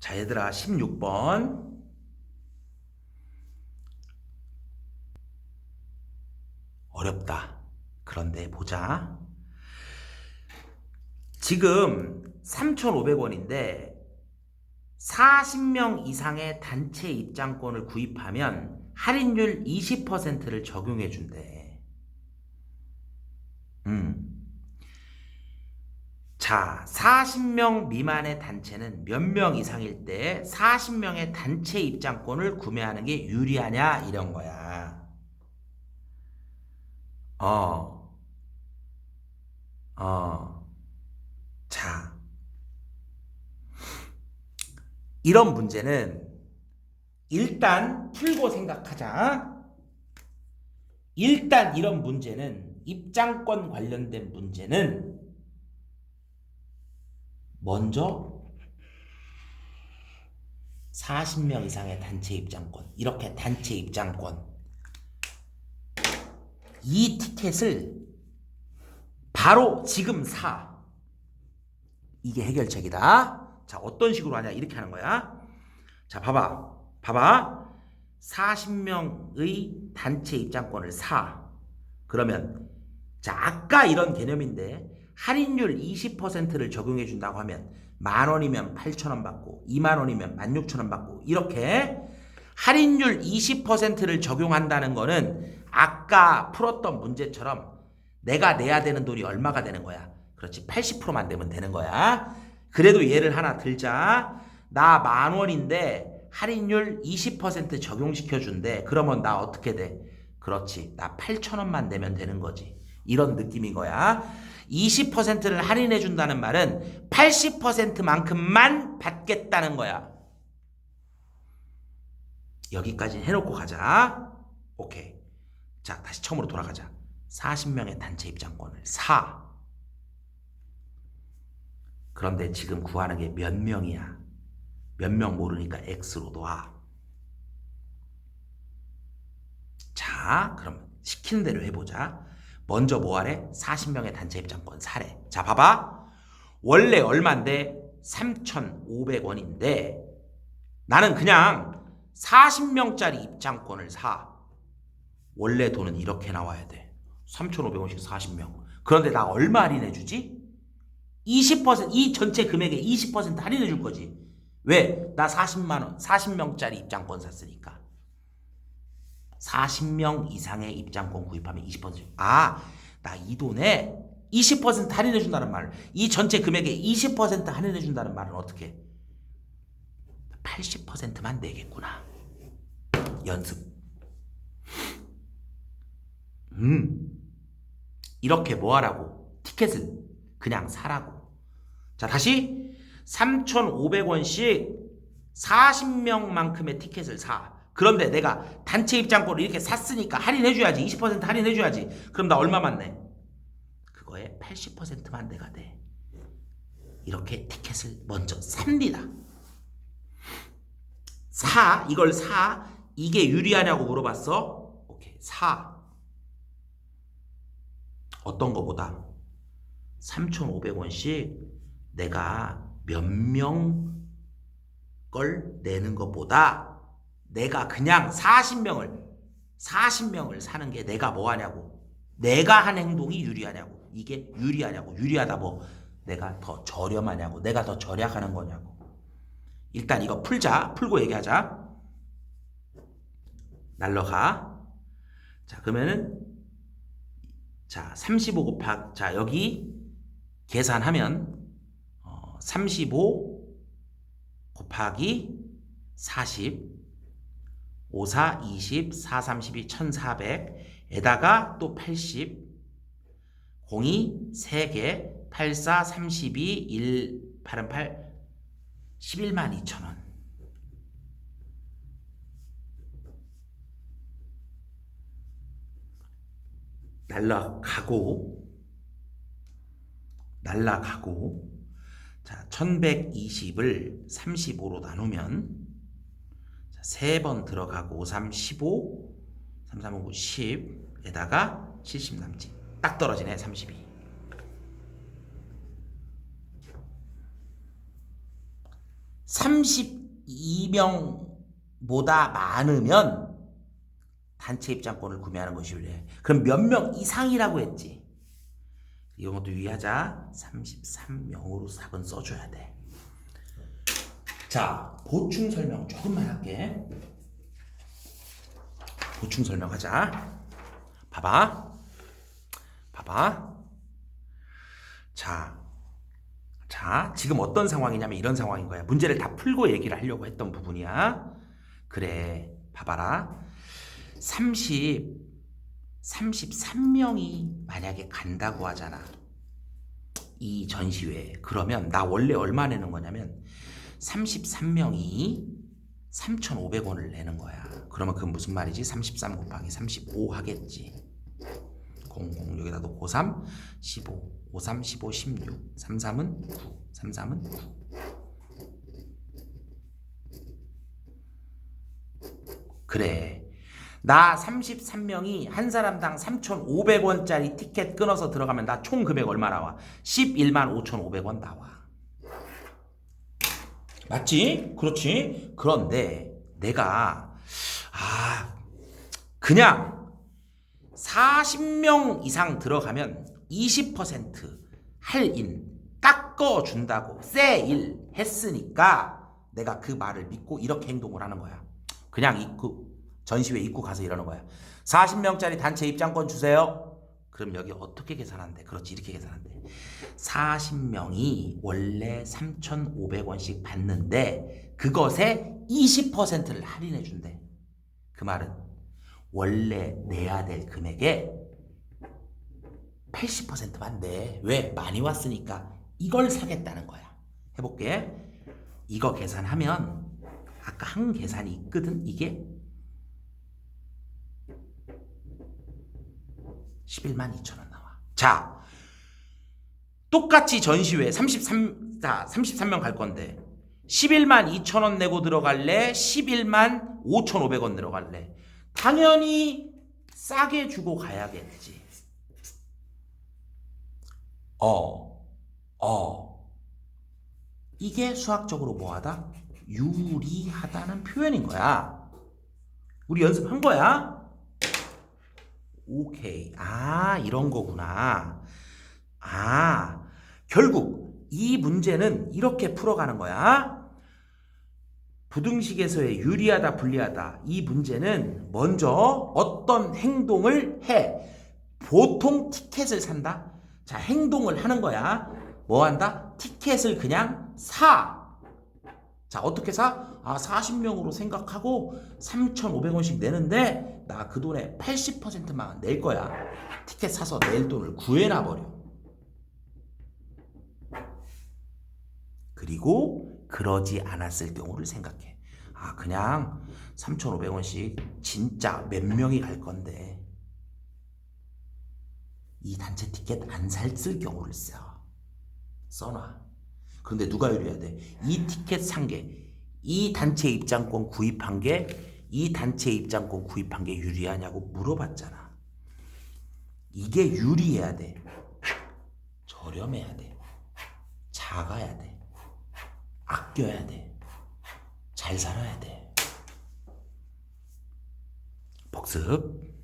자, 얘들아, 16번. 어렵다. 그런데 보자. 지금 3,500원인데 40명 이상의 단체 입장권을 구입하면 할인율 20%를 적용해 준대. 음. 자, 40명 미만의 단체는 몇 명 이상일 때 40명의 단체 입장권을 구매하는 게 유리하냐 이런 거야. 어. 어. 자. 이런 문제는 일단 풀고 생각하자. 일단 이런 문제는 입장권 관련된 문제는 먼저 40명 이상의 단체 입장권 이렇게 단체 입장권. 이 티켓을 바로 지금 사. 이게 해결책이다. 자 어떤 식으로 하냐? 이렇게 하는 거야. 자 봐봐. 봐봐. 40명의 단체 입장권을 사. 그러면 자 아까 이런 개념인데 할인율 20%를 적용해 준다고 하면 만 원이면 8천 원 받고 2만 원이면 16,000원 받고 이렇게 할인율 20%를 적용한다는 거는 아까 풀었던 문제처럼 내가 내야 되는 돈이 얼마가 되는 거야? 그렇지 80%만 되면 되는 거야. 그래도 예를 하나 들자. 나 만 원인데 할인율 20% 적용시켜 준대. 그러면 나 어떻게 돼? 그렇지. 나 8천 원만 내면 되는 거지. 이런 느낌인 거야. 20%를 할인해 준다는 말은 80%만큼만 받겠다는 거야. 여기까지 해놓고 가자. 오케이. 자, 다시 처음으로 돌아가자. 40명의 단체 입장권을 사. 그런데 지금 구하는 게 몇 명이야? 몇 명 모르니까 X로 놔. 자, 그럼 시키는 대로 해보자. 먼저 뭐 하래? 40명의 단체 입장권 사래. 자, 봐봐. 원래 얼만데? 3,500원인데 나는 그냥 40명짜리 입장권을 사. 원래 돈은 이렇게 나와야 돼. 3,500원씩 40명. 그런데 나 얼마 할인해 주지? 20%, 이 전체 금액의 20% 할인해 줄 거지. 왜? 나 40만원, 40명짜리 입장권 샀으니까. 40명 이상의 입장권 구입하면 20%. 아, 나 이 돈에 20% 할인해 준다는 말. 이 전체 금액의 20% 할인해 준다는 말은 어떻게? 80%만 내겠구나. 연습. 음. 이렇게 뭐 하라고? 티켓을 그냥 사라고. 자, 다시 3,500원씩 40명만큼의 티켓을 사. 그런데 내가 단체 입장권을 이렇게 샀으니까 할인해줘야지. 20% 할인해줘야지. 그럼 나 얼마만 내? 그거에 80%만 내가 내. 이렇게 티켓을 먼저 삽니다. 사. 이걸 사. 이게 유리하냐고 물어봤어? 오케이. 사. 어떤 거보다 3,500원씩 내가 몇 명 걸 내는 것보다 내가 그냥 40명을 40명을 사는 게 내가 뭐 하냐고. 내가 한 행동이 유리하냐고. 이게 유리하냐고. 유리하다 뭐? 내가 더 저렴하냐고. 내가 더 절약하는 거냐고. 일단 이거 풀자. 풀고 얘기하자. 날러가. 자 그러면은 자35 곱하기 자 여기 계산하면 어, 35 곱하기 40 5, 4, 20, 4, 32, 1400 에다가 또 80 02, 3개 8, 4, 32, 1, 8은 8 11만 2천원. 날라가고 날라가고 자 1120을 35로 나누면 세 번 들어가고 5, 3, 15 3, 3, 5, 10에다가 70 남지 딱 떨어지네 32 32명보다 많으면 단체 입장권을 구매하는 것이 유리해. 그럼 몇 명 이상이라고 했지? 이것도 유의하자. 33명으로 4번 써줘야 돼. 자, 보충 설명 조금만 할게. 보충 설명하자. 봐봐. 봐봐. 자, 자, 지금 어떤 상황이냐면 이런 상황인 거야. 문제를 다 풀고 얘기를 하려고 했던 부분이야. 그래, 봐봐라. 30, 33명이 만약에 간다고 하잖아. 이 전시회에. 그러면 나 원래 얼마 내는 거냐면 33명이 3,500원을 내는 거야. 그러면 그건 무슨 말이지? 33 곱하기 35 하겠지. 00 여기다 놓고 3, 15, 5, 3, 15, 16, 3, 3은 9, 3, 3은 9. 그래. 나 33명이 한 사람당 3,500원짜리 티켓 끊어서 들어가면 나 총 금액 얼마 나와? 11만 5,500원 나와. 맞지? 그렇지? 그런데 내가 아 그냥 40명 이상 들어가면 20% 할인 깎아 준다고 세일 했으니까 내가 그 말을 믿고 이렇게 행동을 하는 거야. 그냥 입구 전시회 입구 가서 이러는 거야. 40명짜리 단체 입장권 주세요. 그럼 여기 어떻게 계산한대? 그렇지 이렇게 계산한대. 40명이 원래 3,500원씩 받는데 그것에 20%를 할인해 준대. 그 말은 원래 내야 될 금액의 80%만 내. 왜? 많이 왔으니까 이걸 사겠다는 거야. 해볼게. 이거 계산하면 아까 한 계산이 있거든. 이게 11만 2천 원 나와. 자, 똑같이 전시회 33, 자, 33명 갈 건데 11만 2천 원 내고 들어갈래? 11만 5,500원 들어갈래? 당연히 싸게 주고 가야겠지. 어, 어. 이게 수학적으로 뭐하다? 유리하다는 표현인 거야. 우리 연습한 거야? 오케이. 아, 이런 거구나. 아, 결국 이 문제는 이렇게 풀어가는 거야. 부등식에서의 유리하다, 불리하다. 이 문제는 먼저 어떤 행동을 해. 보통 티켓을 산다. 자, 행동을 하는 거야. 뭐 한다? 티켓을 그냥 사. 자, 어떻게 사? 아, 40명으로 생각하고 3,500원씩 내는데 나 그 돈의 80%만 낼 거야. 티켓 사서 낼 돈을 구해놔 버려. 그리고 그러지 않았을 경우를 생각해. 아, 그냥 3,500원씩 진짜 몇 명이 갈 건데 이 단체 티켓 안 샀을 경우를 써. 써놔. 그런데 누가 유리해야 돼? 이 티켓 산 게, 이 단체 입장권 구입한 게, 이 단체 입장권 구입한 게 유리하냐고 물어봤잖아. 이게 유리해야 돼. 저렴해야 돼. 작아야 돼. 아껴야 돼. 잘 살아야 돼. 복습.